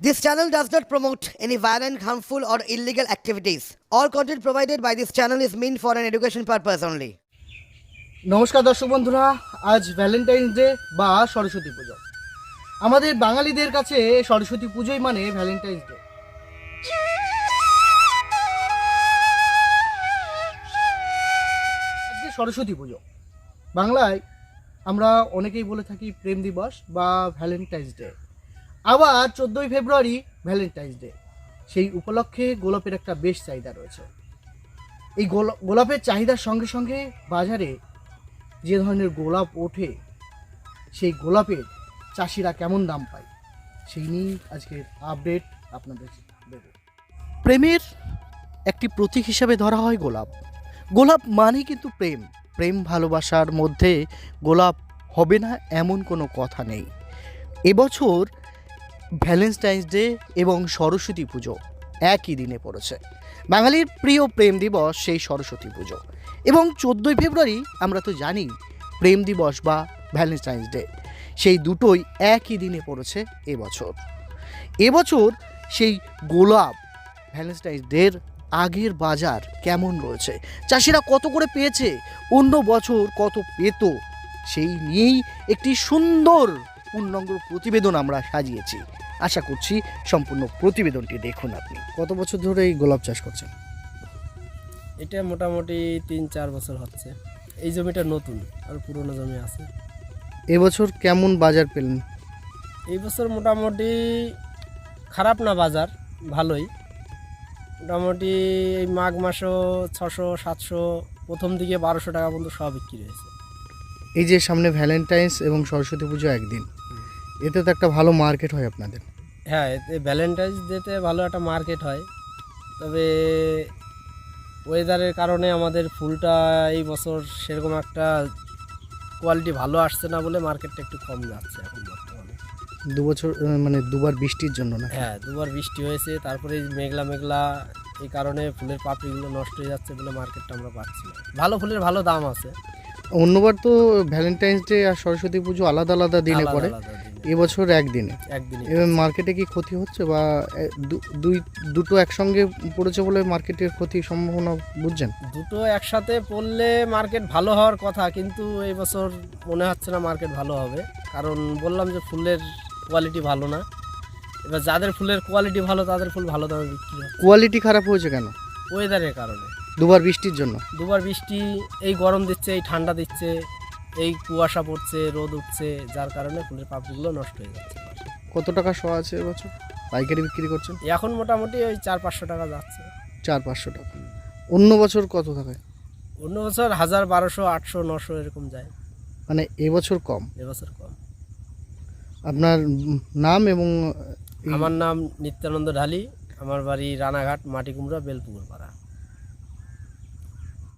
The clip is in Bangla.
This channel does not promote any violent, harmful, or illegal activities. All content provided by this channel is meant for an education purpose only. নমস্কার দর্শক বন্ধুরা আজ ভ্যালেন্টাইন্স ডে বা সরস্বতী পুজো আমাদের বাঙালিদের কাছে সরস্বতী পুজোই মানে ভ্যালেন্টাইন্স ডে আজকে সরস্বতী পুজো বাংলায় আমরা অনেকেই বলে থাকি প্রেম দিবস বা ভ্যালেন্টাইন্স ডে আবার চোদ্দোই ফেব্রুয়ারি ভ্যালেন্টাইন্স ডে। সেই উপলক্ষে গোলাপের একটা বেশ চাহিদা রয়েছে। এই গোলা- গোলাপের চাহিদার সঙ্গে সঙ্গে বাজারে যে ধরনের গোলাপ ওঠে, সেই গোলাপের চাষিরা কেমন দাম পায়, সেই নিয়েই আজকের আপডেট আপনাদের দেব। প্রেমের একটি প্রতীক হিসাবে ধরা হয় গোলাপ। গোলাপ মানে কিন্তু প্রেম। প্রেম ভালোবাসার মধ্যে গোলাপ হবে না এমন কোনো কথা নেই। এবছর ভ্যালেন্টাইন্স ডে এবং সরস্বতী পুজো একই দিনে পড়েছে। বাঙালির প্রিয় প্রেম দিবস সেই সরস্বতী পুজো। এবং চোদ্দোই ফেব্রুয়ারি আমরা তো জানি প্রেম দিবস বা ভ্যালেন্টাইন্স ডে। সেই দুটোই একই দিনে পড়েছে এবছর। এবছর সেই গোলাপ ভ্যালেন্টাইন্স ডের আগের বাজার কেমন রয়েছে? চাষিরা কত করে পেয়েছে? অন্য বছর কত পেত? সেই নিয়েই একটি সুন্দর পূর্ণাঙ্গ প্রতিবেদন আমরা সাজিয়েছি। আশা করছি সম্পূর্ণ প্রতিবেদনটি দেখুন আপনি। কত বছর ধরে এই গোলাপ চাষ করছেন? এটা মোটামুটি তিন চার বছর হচ্ছে। এই জমিটা নতুন আর পুরনো জমি আছে। এবছর কেমন বাজার পেলেন? এই বছর মোটামুটি খারাপ না বাজার ভালোই। মোটামুটি এই মাঘ মাসও ছশো সাতশো প্রথম দিকে বারোশো টাকা পর্যন্ত সব বিক্রি হয়েছে। এই যে সামনে ভ্যালেন্টাইন্স এবং সরস্বতী পুজো একদিন এতে তো একটা ভালো মার্কেট হয় আপনাদের। হ্যাঁ এতে ভ্যালেন্টাইন্স ডেতে ভালো একটা মার্কেট হয়। তবে ওয়েদারের কারণে আমাদের ফুলটা এই বছর সেরকম একটা কোয়ালিটি ভালো আসছে না বলে মার্কেটটা একটু কম যাচ্ছে এখন বর্তমানে। দু বছর মানে দুবার বৃষ্টির জন্য না? হ্যাঁ দুবার বৃষ্টি হয়েছে তারপরে এই মেঘলা মেঘলা এই কারণে ফুলের পাপড়িগুলো নষ্ট হয়ে যাচ্ছে বলে মার্কেটটা আমরা পাচ্ছি না। ভালো ফুলের ভালো দাম আছে। অন্যবার তো ভ্যালেন্টাইন্স ডে আর সরস্বতী পুজো আলাদা আলাদা দিনে আলাদা পড়ে। আলাদা দিনে। এবছর একদিনে। একদিনে। এবার মার্কেটে কি ক্ষতি হচ্ছে বা এ, দু- দুই দুটো একসঙ্গে পড়েছে বলে মার্কেটের ক্ষতির সম্ভাবনা বুঝছেন? দুটো একসাথে পড়লে মার্কেট ভালো হওয়ার কথা কিন্তু এই বছর মনে হচ্ছে না মার্কেট ভালো হবে। কারণ বললাম যে ফুলের কোয়ালিটি ভালো না। এবার যাদের ফুলের কোয়ালিটি ভালো তাদের ফুল ভালো দামে বিক্রি হয় কোয়ালিটি খারাপ হয়েছে কেন? ওয়েদারের কারণে। দুবার বৃষ্টির জন্য? দুবার বৃষ্টি এই গরম দিচ্ছে এই ঠান্ডা দিচ্ছে এই কুয়াশা পড়ছে রোদ উঠছে যার কারণে ফুলের পাপড়িগুলো নষ্ট হয়ে যাচ্ছে। কত টাকা শো আছে এবছর পাইকারি বিক্রি করছেন? এখন মোটামুটি ওই চার পাঁচশো টাকা যাচ্ছে। চার পাঁচশো টাকা। অন্য বছর কত থাকে? অন্য বছর হাজার বারোশো আটশো নশো এরকম যায়। মানে এবছর কম? এবছর কম। আপনার নাম এবং আমার নাম নিত্যানন্দ ঢালি। আমার বাড়ি রানাঘাট মাটিকুমড়া বেলপুকুর পাড়া।